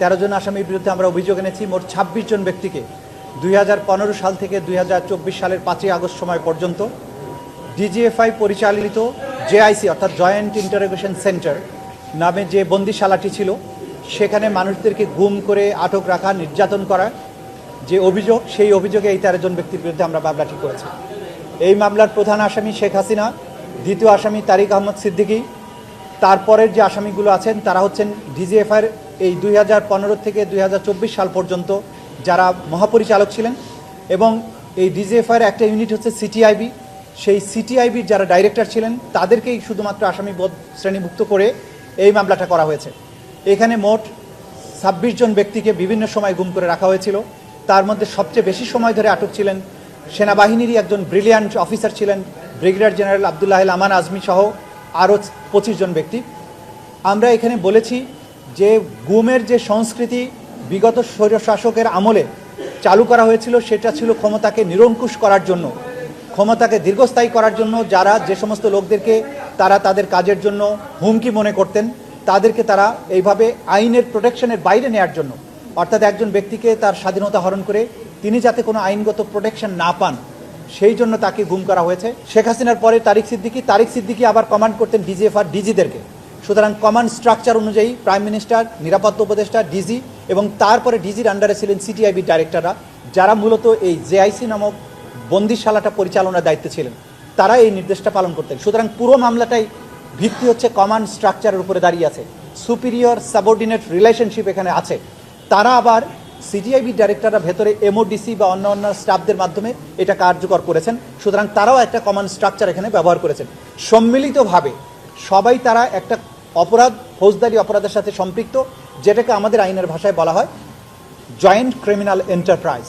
তেরো জন আসামির বিরুদ্ধে আমরা অভিযোগ এনেছি। মোট ছাব্বিশ জন ব্যক্তিকে দুই হাজার পনেরো সাল থেকে দুই হাজার চব্বিশ সালের পাঁচই আগস্ট সময় পর্যন্ত ডিজিএফআই পরিচালিত জেআইসি, অর্থাৎ জয়েন্ট ইন্টারোগেশন সেন্টার নামে যে বন্দিশালাটি ছিল, সেখানে মানুষদেরকে গুম করে আটক রাখা, নির্যাতন করা যে অভিযোগ, সেই অভিযোগে এই তেরো জন ব্যক্তির বিরুদ্ধে আমরা মামলাটি করেছি। এই মামলার প্রধান আসামি শেখ হাসিনা, দ্বিতীয় আসামি তারিক আহমদ সিদ্দিকী তারপরের যে আসামিগুলো আছেন, তারা হচ্ছেন ডিজিএফআইয়ের এই দুই হাজার পনেরো থেকে দুই হাজার চব্বিশ সাল পর্যন্ত যারা মহাপরিচালক ছিলেন এবং এই ডিজিএফআইয়ের একটা ইউনিট হচ্ছে সিটিআইবি। সেই সিটিআইবির যারা ডাইরেক্টর ছিলেন, তাদেরকেই শুধুমাত্র আসামি বোধ শ্রেণীভুক্ত করে এই মামলাটা করা হয়েছে। এখানে মোট ছাব্বিশ জন ব্যক্তিকে বিভিন্ন সময় গুম করে রাখা হয়েছিল। তার মধ্যে সবচেয়ে বেশি সময় ধরে আটক ছিলেন সেনাবাহিনীরই একজন ব্রিলিয়ান্ট অফিসার ছিলেন, ব্রিগেডিয়ার জেনারেল আবদুল্লাহ আমান আজমি সহ আরও পঁচিশ জন ব্যক্তি। আমরা এখানে বলেছি যে গুমের যে সংস্কৃতি বিগত স্বৈরশাসকের আমলে চালু করা হয়েছিল, সেটা ছিল ক্ষমতাকে নিরঙ্কুশ করার জন্য, ক্ষমতাকে দীর্ঘস্থায়ী করার জন্য যারা যে সমস্ত লোকদেরকে তারা তাদের কাজের জন্য হুমকি মনে করতেন, তাদেরকে তারা এইভাবে আইনের প্রোটেকশনের বাইরে নেয়ার জন্য, অর্থাৎ একজন ব্যক্তিকে তার স্বাধীনতা হরণ করে তিনি যাতে কোনো আইনগত প্রোটেকশন না পান সেই জন্য তাকে গুম করা হয়েছে। শেখ হাসিনার পরে তারিক সিদ্দিকি তারিক সিদ্দিকি আবার কমান্ড করতেন ডিজিএফআর ডিজিদেরকে। সুতরাং কমান্ড স্ট্রাকচার অনুযায়ী প্রাইম মিনিস্টার নিরাপত্তা উপদেষ্টা, ডিজি এবং তারপরে ডিজির আন্ডারে ছিলেন সিটিআইবি ডাইরেক্টররা যারা মূলত এই জেআইসি নামক বন্দিশালাটা পরিচালনার দায়িত্বে ছিলেন তারা এই নির্দেশটা পালন করতেন। সুতরাং পুরো মামলাটাই ভিত্তি হচ্ছে কমান্ড স্ট্রাকচারের উপরে দাঁড়িয়ে আছে। সুপিরিয়র সাবঅর্ডিনেট রিলেশনশিপ এখানে আছে। তারা আবার সিটিআইবি ডাইরেক্টররা ভেতরে এমওডিসি বা অন্য অন্য স্টাফদের মাধ্যমে এটা কার্যকর করেছেন। সুতরাং তারাও একটা কমন স্ট্রাকচার এখানে ব্যবহার করেছেন। সম্মিলিতভাবে সবাই তারা একটা অপরাধ, ফৌজদারি অপরাধের সাথে সম্পৃক্ত, যেটাকে আমাদের আইনের ভাষায় বলা হয় জয়েন্ট ক্রিমিনাল এন্টারপ্রাইজ